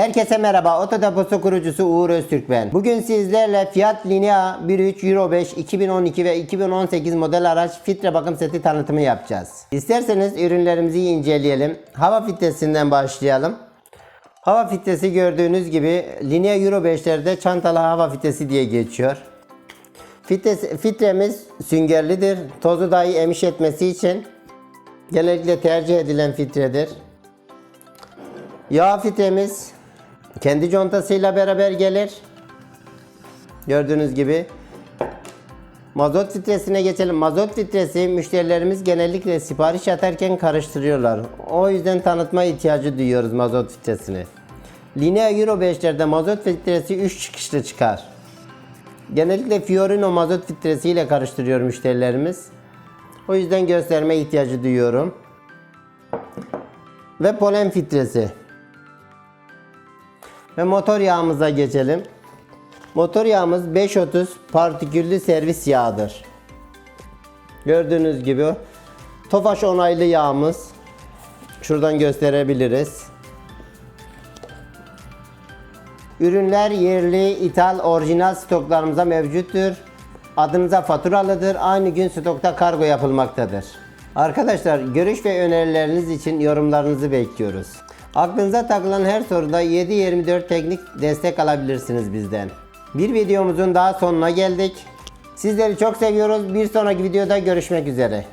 Herkese merhaba. Otodeposu kurucusu Uğur Öztürk ben. Bugün sizlerle Fiat Linea 1.3 Euro 5 2012 ve 2018 model araç filtre bakım seti tanıtımı yapacağız. İsterseniz ürünlerimizi inceleyelim. Hava filtresinden başlayalım. Hava filtresi gördüğünüz gibi Linea Euro 5'lerde çantalı hava filtresi diye geçiyor. Filtresi, filtremiz süngerlidir. Tozu dahi emiş etmesi için genellikle tercih edilen filtredir. Yağ filtremiz kendi contasıyla beraber gelir. Gördüğünüz gibi. Mazot filtresine geçelim. Mazot filtresi müşterilerimiz genellikle sipariş atarken karıştırıyorlar. O yüzden tanıtma ihtiyacı duyuyoruz mazot filtresini. Linea Euro 5'lerde mazot filtresi 3 çıkışlı çıkar. Genellikle Fiorino mazot filtresiyle karıştırıyor müşterilerimiz. O yüzden gösterme ihtiyacı duyuyorum. Ve polen filtresi. Ve motor yağımıza geçelim. Motor yağımız 530 partiküllü servis yağıdır. Gördüğünüz gibi Tofaş onaylı yağımız. Şuradan gösterebiliriz. Ürünler yerli, ithal, orijinal stoklarımıza mevcuttur. Adınıza faturalıdır. Aynı gün stokta kargo yapılmaktadır. Arkadaşlar görüş ve önerileriniz için yorumlarınızı bekliyoruz. Aklınıza takılan her soruda 7-24 teknik destek alabilirsiniz bizden. Bir videomuzun daha sonuna geldik. Sizleri çok seviyoruz. Bir sonraki videoda görüşmek üzere.